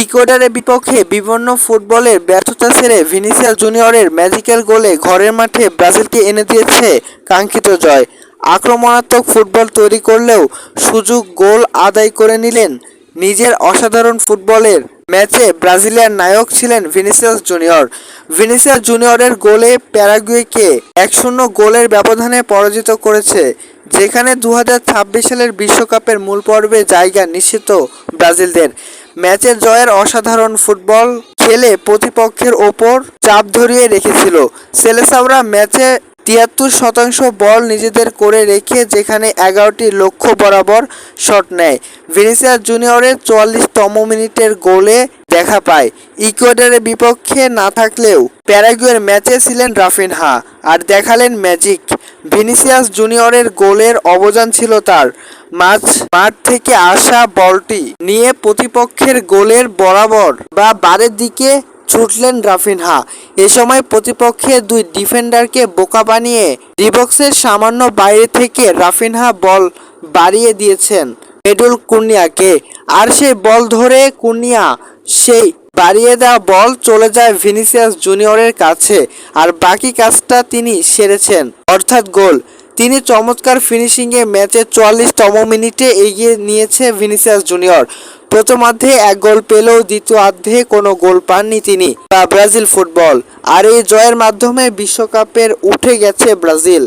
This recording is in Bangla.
ইকুয়েডরের বিপক্ষে বিপন্ন ফুটবলের ব্যর্থতা ছেড়ে ভিনিসিয়াস জুনিয়রের ম্যাজিক্যাল গোলে ঘরের মাঠে ব্রাজিলকে এনে দিয়েছে কাঙ্ক্ষিত জয়। আক্রমণাত্মক ফুটবল তৈরি করলেও সুযোগ গোল আদায় করে নিলেন নিজের অসাধারণ ফুটবলের ম্যাচে ব্রাজিলিয়ান নায়ক ছিলেন ভিনিসিয়াস জুনিয়র। ভিনিসিয়াস জুনিয়রের গোলে প্যারাগুয়েকে এক শূন্য গোলের ব্যবধানে পরাজিত করেছে, যেখানে দু হাজার ছাব্বিশ সালের বিশ্বকাপের মূল পর্বে জায়গা নিশ্চিত ব্রাজিলদের। ম্যাচের জয়ের অসাধারণ ফুটবল খেলে প্রতিপক্ষের ওপর চাপ ধরিয়ে রেখেছিল। সেলেসাওরা ম্যাচে তিয়াত্তর শতাংশ বল নিজেদের করে রেখে যেখানে এগারোটি লক্ষ্য বরাবর শট নেয়। ভিনিসিয়াস জুনিয়রের চুয়াল্লিশতম মিনিটের গোলে দেখা পায়। ইকুয়েডারের বিপক্ষে না থাকলেও প্যারাগুয়ের ম্যাচে ছিলেন রাফিনহা, আর দেখালেন ম্যাজিক। ভিনিসিয়াস জুনিয়রের গোলের অবদান ছিল তার। মাঝ, মাঠ থেকে আসা বলটি নিয়ে প্রতিপক্ষের গোলের বরাবর বা বারের দিকে ছুটলেন রাফিনহা। এ সময় প্রতিপক্ষের দুই ডিফেন্ডারকে বোকা বানিয়ে ডিবক্সের সামান্য বাইরে থেকে রাফিনহা বল বাড়িয়ে দিয়েছেন এডুল কুর্নিয়াকে আর সেই বল ধরে কুর্নিয়া সেই বাড়িয়ে দেওয়া বল চলে যায় ভিনিসিয়াস জুনিয়রের কাছে। আর বাকি কাজটা তিনি সেরেছেন, অর্থাৎ গোল। তিনি চমৎকার ফিনিশিংয়ে ম্যাচে চুয়াল্লিশতম মিনিটে এগিয়ে নিয়েছে ভিনিসিয়াস জুনিয়র। প্রথমার্ধে এক গোল পেলেও দ্বিতীয়ার্ধে কোনো গোল পাননি তিনি। বা ব্রাজিল ফুটবল। আর এই জয়ের মাধ্যমে বিশ্বকাপের উঠে গেছে ব্রাজিল।